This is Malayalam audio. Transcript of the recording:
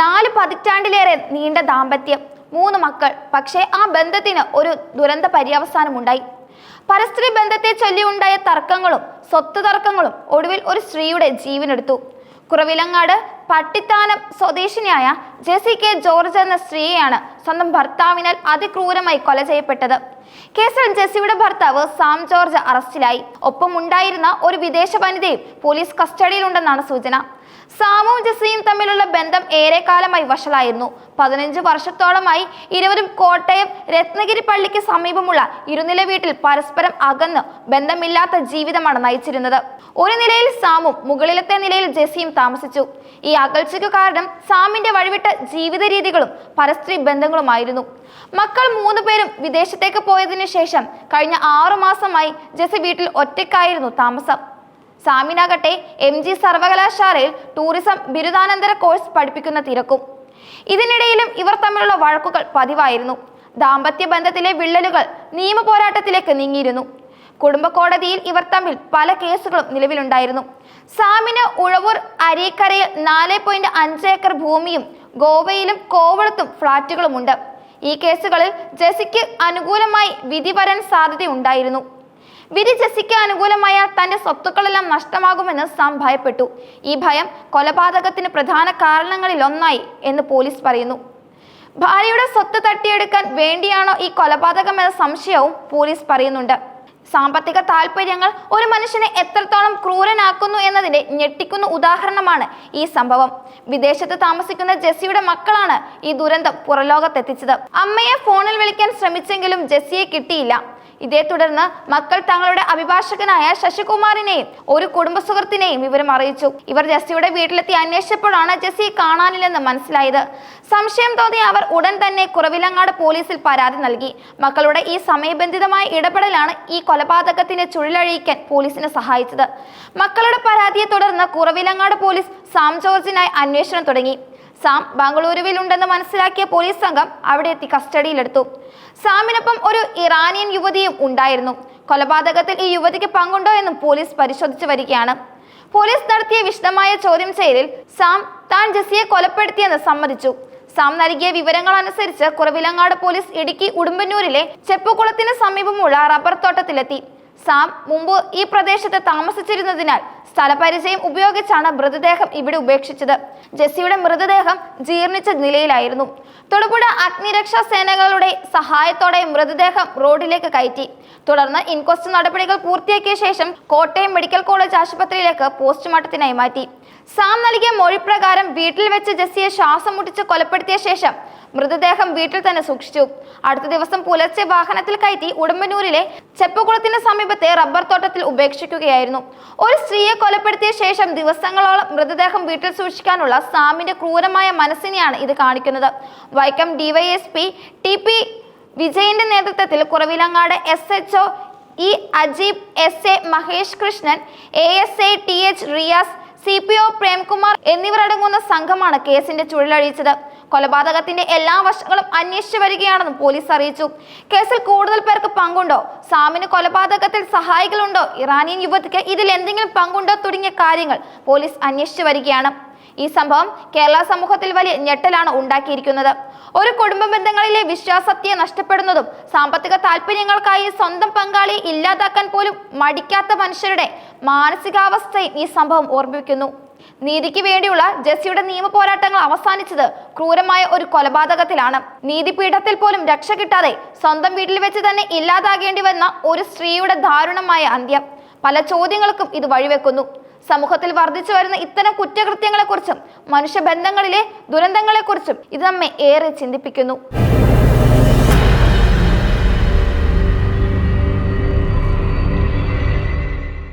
നാല് പതിറ്റാണ്ടിലേറെ നീണ്ട ദാമ്പത്യം മൂന്ന് മക്കൾ. പക്ഷേ ആ ബന്ധത്തിന് ഒരു ദുരന്ത പര്യവസാനമുണ്ടായി. പരസ്ത്രീ ബന്ധത്തെ ചൊല്ലിയുണ്ടായ തർക്കങ്ങളും സ്വത്ത് തർക്കങ്ങളും ഒടുവിൽ ഒരു സ്ത്രീയുടെ ജീവനെടുത്തു. കുറവിലങ്ങാട് പട്ടിത്താനം സ്വദേശിനിയായ ജെസി കെ ജോർജ് എന്ന സ്ത്രീയെയാണ് സ്വന്തം ഭർത്താവിനാൽ അതിക്രൂരമായി കൊല ചെയ്യപ്പെട്ടത്. കേസിൽ ജെസിയുടെ ഭർത്താവ് സാം ജോർജ് അറസ്റ്റിലായി. ഒപ്പം ഉണ്ടായിരുന്ന ഒരു വിദേശ വനിതയും പോലീസ് കസ്റ്റഡിയിലുണ്ടെന്നാണ് സൂചന. സാമും ജെസിയും തമ്മിലുള്ള ബന്ധം ഏറെക്കാലമായി വഷളായിരുന്നു. പതിനഞ്ച് വർഷത്തോളമായി ഇരുവരും കോട്ടയം രത്നഗിരി പള്ളിക്ക് സമീപമുള്ള ഇരുനില വീട്ടിൽ പരസ്പരം അകന്ന് ബന്ധമില്ലാത്ത ജീവിതമാണ് നയിച്ചിരുന്നത്. ഒരു നിലയിൽ സാമും മുകളിലത്തെ നിലയിൽ ജെസിയും താമസിച്ചു. ഈ അകൽച്ചയ്ക്കു കാരണം സാമിന്റെ വഴിവിട്ട ജീവിത രീതികളും പരസ്ത്രീ ബന്ധങ്ങളുമായിരുന്നു. മക്കൾ മൂന്നു പേരും വിദേശത്തേക്ക് പോയതിനു ശേഷം കഴിഞ്ഞ ആറു മാസമായി ജെസി വീട്ടിൽ ഒറ്റയ്ക്കായിരുന്നു താമസം. സാമിനാകട്ടെ എം ജി സർവകലാശാലയിൽ ടൂറിസം ബിരുദാനന്തര കോഴ്സ് പഠിപ്പിക്കുന്ന തിരക്കും. ഇതിനിടയിലും ഇവർ തമ്മിലുള്ള വഴക്കുകൾ പതിവായിരുന്നു. ദാമ്പത്യ ബന്ധത്തിലെ വിള്ളലുകൾ നിയമ പോരാട്ടത്തിലേക്ക് നീങ്ങിയിരുന്നു. കുടുംബ കോടതിയിൽ ഇവർ തമ്മിൽ പല കേസുകളും നിലവിലുണ്ടായിരുന്നു. സാമിന് ഉഴവൂർ അരീക്കരയിൽ നാല് പോയിന്റ് അഞ്ച് ഏക്കർ ഭൂമിയും ഗോവയിലും കോവളത്തും ഫ്ളാറ്റുകളുമുണ്ട്. ഈ കേസുകളിൽ ജെസിക്ക് അനുകൂലമായി വിധി വരാൻ സാധ്യതയുണ്ടായിരുന്നു. വിധി ജെസിക്ക് അനുകൂലമായാൽ തന്റെ സ്വത്തുക്കളെല്ലാം നഷ്ടമാകുമെന്ന് സാം ഭയപ്പെട്ടു. ഈ ഭയം കൊലപാതകത്തിന് പ്രധാന കാരണങ്ങളിൽ ഒന്നായി എന്ന് പോലീസ് പറയുന്നു. ഭാര്യയുടെ സ്വത്ത് തട്ടിയെടുക്കാൻ വേണ്ടിയാണോ ഈ കൊലപാതകം എന്ന സംശയവും പോലീസ് പറയുന്നുണ്ട്. സാമ്പത്തിക താല്പര്യങ്ങൾ ഒരു മനുഷ്യനെ എത്രത്തോളം ക്രൂരനാക്കുന്നു എന്നതിന്റെ ഞെട്ടിക്കുന്ന ഉദാഹരണമാണ് ഈ സംഭവം. വിദേശത്ത് താമസിക്കുന്ന ജെസ്സിയുടെ മക്കളാണ് ഈ ദുരന്തം പുറലോകത്തെത്തിച്ചത് അമ്മയെ ഫോണിൽ വിളിക്കാൻ ശ്രമിച്ചെങ്കിലും ജെസ്സിയെ കിട്ടിയില്ല. ഇതേ തുടർന്ന് മക്കൾ തങ്ങളുടെ അഭിഭാഷകനായ ശശികുമാറിനെയും ഒരു കുടുംബ സുഹൃത്തിനെയും വിവരം അറിയിച്ചു. ഇവർ ജെസ്സിയുടെ വീട്ടിലെത്തി അന്വേഷിച്ചപ്പോഴാണ് ജെസ്സിയെ കാണാനില്ലെന്ന് മനസ്സിലായത്. സംശയം തോന്നി അവർ ഉടൻ തന്നെ കുറവിലങ്ങാട് പോലീസിൽ പരാതി നൽകി. മക്കളുടെ ഈ സമയബന്ധിതമായ ഇടപെടലാണ് ഈ കൊലപാതകത്തിന്റെ ചുഴലഴിക്കാൻ പോലീസിനെ സഹായിച്ചത്. മക്കളുടെ പരാതിയെ തുടർന്ന് കുറവിലങ്ങാട് പോലീസ് സാം ജോർജിനായി അന്വേഷണം തുടങ്ങി. സാം ബംഗളൂരുവിൽ ഉണ്ടെന്ന് മനസ്സിലാക്കിയ പോലീസ് സംഘം അവിടെ എത്തി കസ്റ്റഡിയിലെടുത്തു. സാമിനൊപ്പം ഒരു ഇറാനിയൻ യുവതിയും ഉണ്ടായിരുന്നു. കൊലപാതകത്തിൽ ഈ യുവതിക്ക് പങ്കുണ്ടോ എന്നും പോലീസ് പരിശോധിച്ചു വരികയാണ്. പോലീസ് നടത്തിയ വിശദമായ ചോദ്യം ചെയ്യലിൽ സാം താൻ ജസിയെ കൊലപ്പെടുത്തിയെന്ന് സമ്മതിച്ചു. സാം നൽകിയ വിവരങ്ങൾ അനുസരിച്ച് കുറവിലങ്ങാട് പോലീസ് ഇടുക്കി ഉടുമ്പന്നൂരിലെ ചെപ്പുകുളത്തിന് സമീപമുള്ള റബ്ബർ തോട്ടത്തിലെത്തി. സാം മുമ്പ് ഈ പ്രദേശത്ത് താമസിച്ചിരുന്നതിനാൽ സ്ഥലപരിചയം ഉപയോഗിച്ചാണ് മൃതദേഹം ഇവിടെ ഉപേക്ഷിച്ചത്. ജെസ്സിയുടെ മൃതദേഹം ജീർണിച്ച നിലയിലായിരുന്നു. തൊടുപുഴ അഗ്നിരക്ഷാ സേനകളുടെ സഹായത്തോടെ മൃതദേഹം റോഡിലേക്ക് കയറ്റി. തുടർന്ന് ഇൻക്വസ്റ്റ് നടപടികൾ പൂർത്തിയാക്കിയ ശേഷം കോട്ടയം മെഡിക്കൽ കോളേജ് ആശുപത്രിയിലേക്ക് പോസ്റ്റ്മോർട്ടത്തിനായി മാറ്റി. സാം നൽകിയ മൊഴി പ്രകാരം വീട്ടിൽ വെച്ച് ജെസ്സിയെ ശ്വാസം മുട്ടിച്ച് കൊലപ്പെടുത്തിയ ശേഷം മൃതദേഹം വീട്ടിൽ തന്നെ സൂക്ഷിച്ചു. അടുത്ത ദിവസം പുലർച്ചെ വാഹനത്തിൽ കയറ്റി ഉടുമ്പന്നൂരിലെ ചെപ്പക്കുളത്തിന് സമീപത്തെ റബ്ബർ തോട്ടത്തിൽ ഉപേക്ഷിക്കുകയായിരുന്നു. ഒരു സ്ത്രീയെ കൊലപ്പെടുത്തിയ ശേഷം ദിവസങ്ങളോളം മൃതദേഹം വീട്ടിൽ സൂക്ഷിക്കാനുള്ള സാമിന്റെ ക്രൂരമായ മനസ്സിനെയാണ് ഇത് കാണിക്കുന്നത്. വൈക്കം ഡിവൈഎസ്പി ടി പി വിജയന്റെ നേതൃത്വത്തിൽ Kuravilangad S H O E Ajeeb S A Mahesh Krishnan A S A T H Riyas C P O Premkumar എന്നിവരടങ്ങുന്ന സംഘമാണ് കേസിന്റെ ചുഴലഴിച്ചത്. കൊലപാതകത്തിന്റെ എല്ലാ വശങ്ങളും അന്വേഷിച്ചു വരികയാണെന്നും പോലീസ് അറിയിച്ചു. കേസിൽ കൂടുതൽ പേർക്ക് പങ്കുണ്ടോ? സാമിന് കൊലപാതകത്തിൽ സഹായികളുണ്ടോ? ഇറാനിയൻ യുവതിക്ക് ഇതിൽ എന്തെങ്കിലും പങ്കുണ്ടോ? തുടങ്ങിയ കാര്യങ്ങൾ പോലീസ് അന്വേഷിച്ചു വരികയാണ്. ഈ സംഭവം കേരള സമൂഹത്തിൽ വലിയ ഞെട്ടലാണ് ഉണ്ടാക്കിയിരിക്കുന്നത്. ഒരു കുടുംബ ബന്ധങ്ങളിലെ വിശ്വാസത്തെ നഷ്ടപ്പെടുന്നതും സാമ്പത്തിക താല്പര്യങ്ങൾക്കായി സ്വന്തം പങ്കാളിയെ ഇല്ലാതാക്കാൻ പോലും മടിക്കാത്ത മനുഷ്യരുടെ മാനസികാവസ്ഥയും ഈ സംഭവം ഓർമ്മിപ്പിക്കുന്നു. നീതിക്ക് വേണ്ടിയുള്ള ജെസ്സിയുടെ നിയമ പോരാട്ടങ്ങൾ അവസാനിച്ചത് ക്രൂരമായ ഒരു കൊലപാതകത്തിലാണ്. നീതിപീഠത്തിൽ പോലും രക്ഷ കിട്ടാതെ സ്വന്തം വീട്ടിൽ വെച്ച് തന്നെ ഇല്ലാതാകേണ്ടി വന്ന ഒരു സ്ത്രീയുടെ ദാരുണമായ അന്ത്യം. പല ചോദ്യങ്ങൾക്കും ഇത് വഴിവെക്കുന്നു. സമൂഹത്തിൽ വർദ്ധിച്ചു വരുന്ന ഇത്തരം കുറ്റകൃത്യങ്ങളെക്കുറിച്ചും മനുഷ്യബന്ധങ്ങളിലെ ദുരന്തങ്ങളെക്കുറിച്ചും ഇത് നമ്മെ ഏറെ ചിന്തിപ്പിക്കുന്നു.